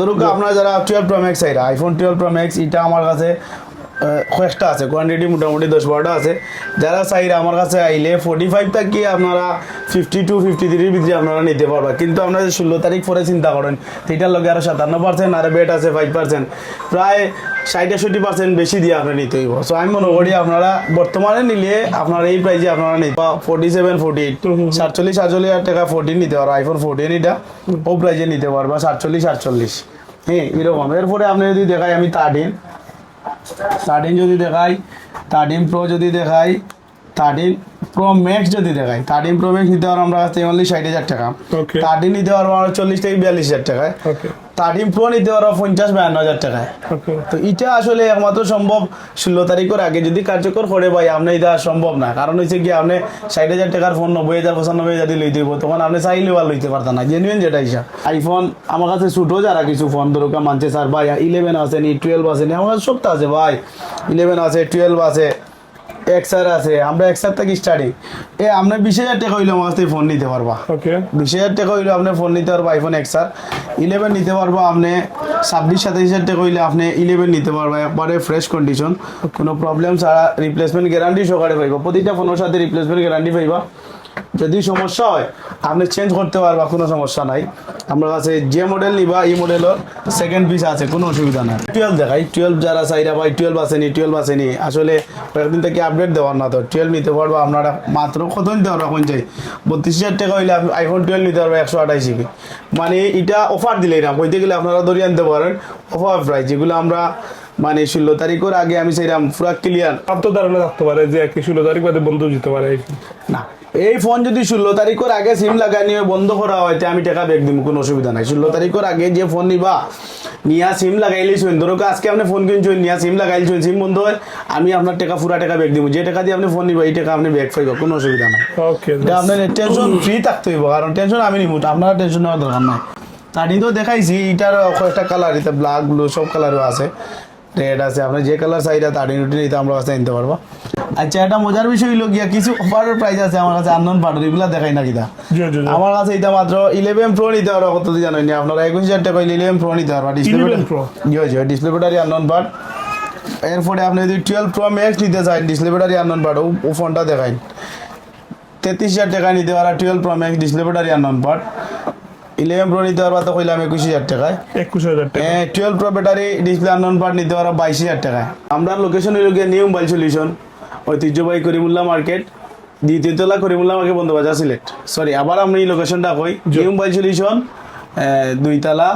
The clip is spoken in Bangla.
ধরুন আপনারা যারা twelve pro max iPhone twelve pro max এটা আমার কাছে কয়েকটা আছে। কোয়ান্টিটি মোটামুটি দশ বারোটা আছে। যারা চাইরা আমার কাছে আইলে ফোর্টি ফাইভ থাকি আপনারা ফিফটি টু ফিফটি থ্রির ভিতরে আপনারা নিতে পারবা। কিন্তু আপনারা যে ষোলো তারিখ পরে চিন্তা করেন এটার লগে আরও সাতান্ন পার্সেন্ট আর বেড আছে ফাইভ পার্সেন্ট প্রায় ষাট একষট্টি পার্সেন্ট বেশি দিয়ে আপনি নিতে হইব। সো আমি মনে করি আপনারা বর্তমানে নিলে আপনারা এই প্রাইজে আপনারা নিতে ফোর্টি সেভেন ফোর্টি এইট সাতচল্লিশ সাতচল্লিশ হাজার টাকা ফোরটিন নিতে পারো আইফোন ফোরটিন এটা ও প্রাইজে নিতে পারবা। সাতচল্লিশ সাতচল্লিশ। হ্যাঁ এরকম। এরপরে আপনি যদি দেখাই আমি থার্টিন থার্টিন যদি দেখাই থার্টিন প্রো যদি দেখাই থার্টিন প্রো ম্যাক্স যদি দেখাই থার্টিন প্রো ম্যাক্স নিতে পারব আমরা কাছ অনলি ষাট হাজার টাকা. থার্টিন নিতে পারব আমরা চল্লিশ থেকে বিয়াল্লিশ হাজার টাকায়। থার্টিন প্রো নিতে পারব পঞ্চাশ বায়ান্ন হাজার টাকায়। তো এটা আসলে একমাত্র সম্ভব ষোলো তারিখের আগে। যদি কার্যকর করে ভাই আপনি এটা সম্ভব না। কারণ হচ্ছে কি আপনি ষাট হাজার টাকার ফোন নব্বই হাজার পঁচানব্বই হাজার দিয়ে লইতে তখন আপনি চাইলেও আর লইতে পারতেন না। জেনুইন যেটা হিসাব। আইফোন আমার কাছে ছোটো যারা কিছু ফোন দরকার মানছে স্যার ভাই ইলেভেন আছে নি টুয়েলভ আছে নি আমার কাছে সবটা আছে ভাই। ইলেভেন আছে টুয়েলভ আছে। এক্সার আছে আমরা এক্সার থেকে স্টাডি এ আপনি বিশ হাজার টাকা হইলে আমার কাছ থেকে ফোন নিতে পারবা। ওকে বিশ হাজার টাকা হইলে আপনি ফোন নিতে পারবা আইফোন এক্স আর ইলেভেন নিতে পারব, আপনি ছাব্বিশ, সাতাইশ হাজার টাকা হইলে আপনি ইলেভেন নিতে পারব, একবারে ফ্রেশ কন্ডিশন কোনো প্রবলেম ছাড়া রিপ্লেসমেন্ট গ্যারান্টি সহকারে পাইবা। প্রতিটা ফোনের সাথে রিপ্লেসমেন্ট গ্যারান্টি পাইবা। যদি সমস্যা হয়, আপনি চেঞ্জ করতে পারবা, কোনো সমস্যা নাই। আমরা কাছে যে মডেল নিবা, এই মডেলের সেকেন্ড পিস আছে, কোনো অসুবিধা নাই। টুয়েলভ দেখাই। টুয়েলভ যারা চাইরা ভাই টুয়েলভ আসেনি টুয়েলভ আসেনি। আসলে কয়েকদিন থেকে আপডেট দেওয়ার না তো। টুয়েলভ নিতে পারব, আপনারা মাত্র কত নিতে পারব কোন চাই বত্রিশ হাজার টাকা হইলে আইফোন টুয়েলভ নিতে পারব, একশো আঠাশ জিবি মানে এটা অফার দিলে না বইতে গেলে আপনারা ধরে আনতে পারেন। অফার প্রাইস যেগুলো আমরা মানে ষোলো তারিখের আগে আমি সেইরাম পুরা ক্লিয়ার আপনার ধারণা থাকতে পারে যে একই ষোলো তারিখ বাদে বন্ধ যেতে পারে। না এই ফোন যদি ষোলো তারিখের আগে সিম লাগাই নিয়ে বন্ধ করা হয় তে আমি টাকা ব্যাগ দিব কোনো অসুবিধা নাই। ষোলো তারিখের আগে যে ফোন নিবা নিয়া সিম লাগাইলেছেন ধরো আজকে আপনি ফোন কিনছেন নিয়া সিম লাগাইছেন সিম বন্ধ হয় আমি আপনার টাকা পুরা টাকা ব্যাগ দিব যে টাকা দিয়ে আপনি ফোন নিবা এই টাকা আপনি ব্যাগ পাইবা কোনো অসুবিধা নাই। ওকে আপনার টেনশন ফ্রি থাকতে হইব কারণ টেনশন আমি নিব আপনার টেনশন নেওয়ার দরকার নাই। তার তো দেখাইছি এটার কয়েকটা কালার এটা ব্ল্যাক ব্লু সব কালারও আছে। রেড আছে আপনার যে কালার চাইটা তার ইউনিটি নিতে আমরা কাছে নিতে পারব। আচ্ছা এটা মজার বিষয় হইল গিয়া কিছু অফারের প্রাইস আছে আমার কাছে আননোন পাউডার এগুলা দেখাই না কিতা জি জি জি। আমার কাছে এটা মাত্র ইলেভেন প্রো নিতে পারব কত জানেন আপনারা একুশ হাজার টাকা ইলেভেন প্রো নিতে পারব ডিসপ্লে 11 Pro? জি জি ডিসপ্লে ব্যাটারি আননোন পার্ট এরপরে আপনি যদি টুয়েলভ প্রো ম্যাক্স নিতে চান ডিসপ্লে ব্যাটারি আননোন পার্ট ও ফোনটা দেখাই। তেত্রিশ হাজার টাকা নিতে পারা twelve pro max display battery unknown part eleven pro নিতে পারবা তো কইলাম একুশ হাজার টাকায়। একুশ হাজার টাকা। Twelve pro battery display unknown part নিতে পারো বাইশ হাজার টাকায়। আমরা লোকেশন হইল গিয়ে নিউ মোবাইল সলিউশন ঐতিহ্যবাহী করিমুল্লা মার্কেট দ্বিতীয়তলা করিমুল্লা মার্কেট বন্ধবাজার সিলেট সরি আবার আমি এই লোকেশনটা কই। New mobile solution দুইতলা